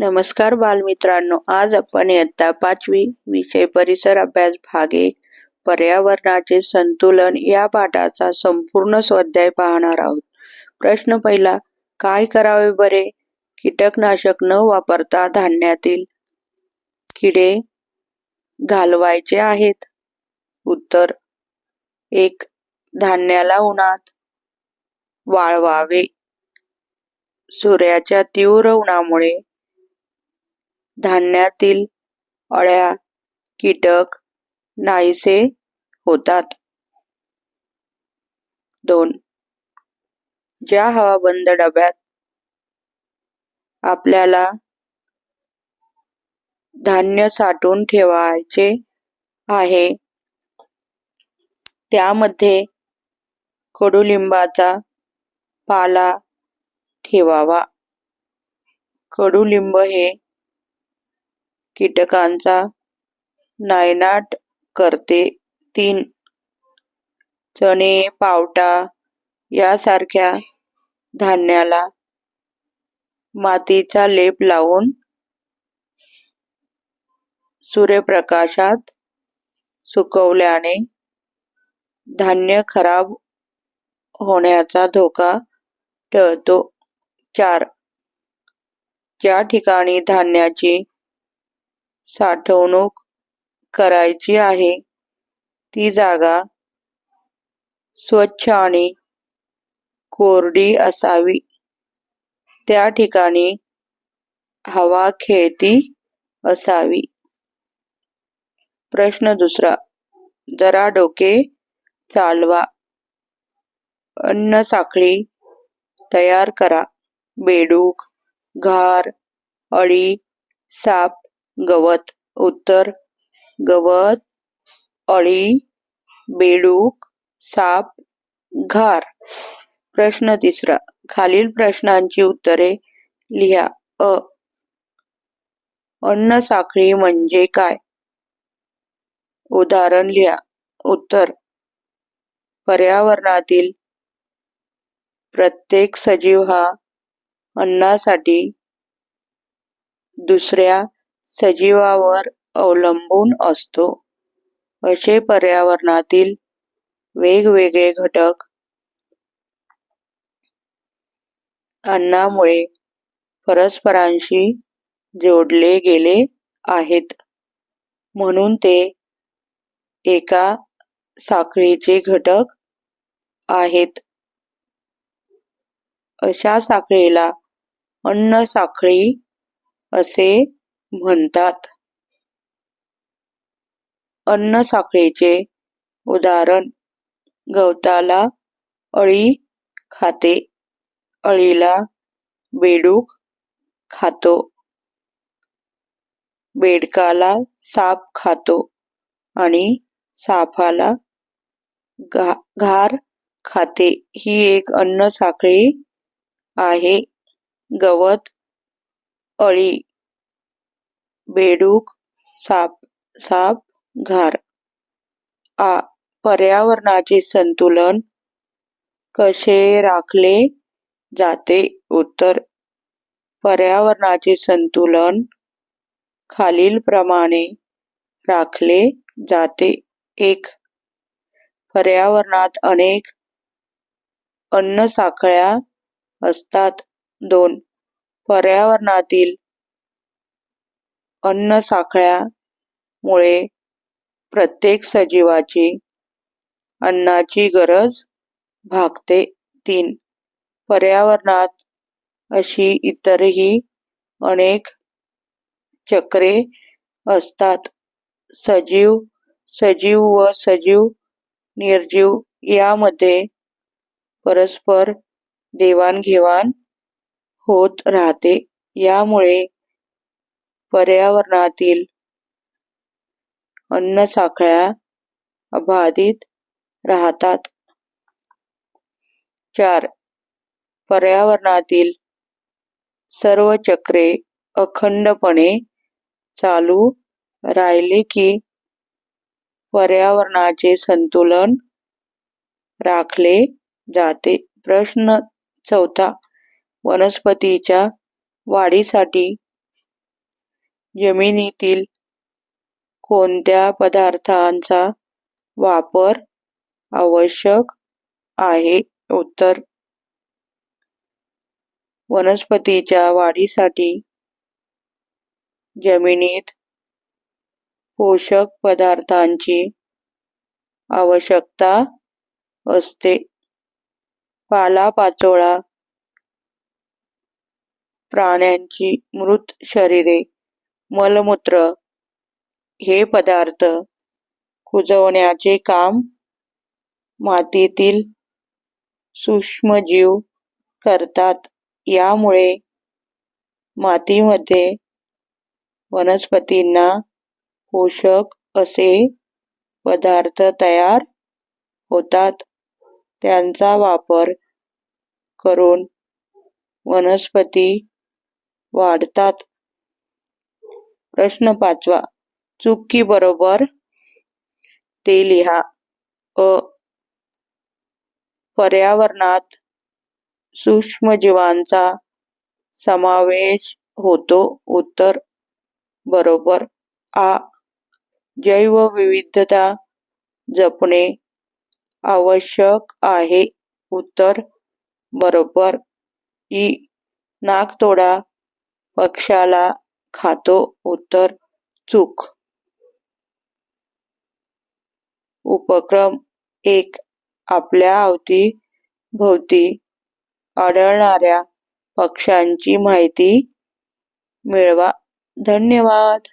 नमस्कार बालमित्रांनो आज आपण इयत्ता पाचवी विषय परिसर अभ्यास भाग एक पर्यावरणाचे संतुलन या पाठाचा संपूर्ण स्वाध्याय पाहणार आहोत. प्रश्न पहिला काय करावे बरे? कीटकनाशक न वापरता धान्यातील किडे घालवायचे आहेत? उत्तर एक धान्याला उन्हात वाळवावे. सूर्याच्या तीव्र उन्हामुळे धान्यातील अळ्या कीटक नाहीसे होतात. दोन. ज्या हवाबंद डब्यात आपल्याला धान्य साठवून ठेवायचे आहे त्यामध्ये कडुलिंबाचा पाला ठेवावा. कडुलिंब हे कीटकांचा नायनाट करते. तीन चणे पावटा यासारख्या धान्याला मातीचा लेप लावून सूर्यप्रकाशात सुकवल्याने धान्य खराब होण्याचा धोका टळतो. चार ज्या ठिकाणी धान्याची साठवणूक करायची आहे. ती जागा स्वच्छ आणि कोरडी असावी. त्या ठिकाणी हवा खेळती असावी. प्रश्न दुसरा जरा डोके चालवा. अन्न साखळी तयार करा. बेडूक घार अळी साप गवत उत्तर गवत अळी बेडूक साप घार. प्रश्न तिसरा. खालील प्रश्नांची उत्तरे लिहा. अ. अन्न साखळी म्हणजे काय? उदाहरण लिहा. उत्तर. पर्यावरणातील प्रत्येक सजीव हा अन्नासाठी दुसऱ्या सजीवावर अवलंबून असतो. असे पर्यावरणातील वेगवेगळे घटक अन्नामुळे परस्परांशी जोडले गेले आहेत. म्हणून ते एका साखळीचे घटक आहेत. अशा साखळीला अन्न साखळी असे म्हणतात. अन्न साखळीचे उदाहरण. गवताला अळी खाते. अळीला बेडूक खातो. बेडकाला साप खातो आणि सापाला घार खाते. ही एक अन्न साखळी आहे. गवत अळी बेडूक साप साप घार. आ पर्यावरणाचे संतुलन कसे राखले जाते? उत्तर पर्यावरणाचे संतुलन खालील प्रमाणे राखले जाते. एक पर्यावरणात अनेक अन्न साखळ्या असतात. दोन पर्यावरणातील अन्न साखळ्यामुळे प्रत्येक सजीवाची अन्नाची गरज भागते. तीन पर्यावरणात अशी इतरही अनेक चक्रे असतात. सजीव सजीव व सजीव निर्जीव यामध्ये परस्पर देवाणघेवाण होत राहते. यामुळे पर्यावरणातील अन्न साखळ्या अबाधित राहतात. चार पर्यावरणातील सर्व चक्रे अखंडपणे चालू राहिले की पर्यावरणाचे संतुलन राखले जाते. प्रश्न चौथा वनस्पतीच्या वाढीसाठी जमिनीतील कोणत्या पदार्थांचा वापर आवश्यक आहे? उत्तर. वनस्पतीच्या वाढीसाठी जमिनीत पोषक पदार्थांची आवश्यकता असते. पालापाचोळा प्राण्यांची मृत शरीरे मलमूत्र हे पदार्थ कुजवण्याचे काम मातीतील सूक्ष्मजीव करतात. यामुळे मातीमध्ये वनस्पतींना पोषक असे पदार्थ तयार होतात. त्यांचा वापर करून वनस्पती वाढतात. प्रश्न पाचवा. चुकी बरोबर ते लिहा. अ. पर्यावरणात सूक्ष्मजीवांचा समावेश होतो. उत्तर बरोबर. आ. जैवविविधता जपणे आवश्यक आहे. उत्तर बरोबर. ई. नाकतोडा पक्षाला खातो. उत्तर चूक. उपक्रम एक. आपल्या अवती भोवती आढळणाऱ्या पक्ष्यांची माहिती मिळवा. धन्यवाद.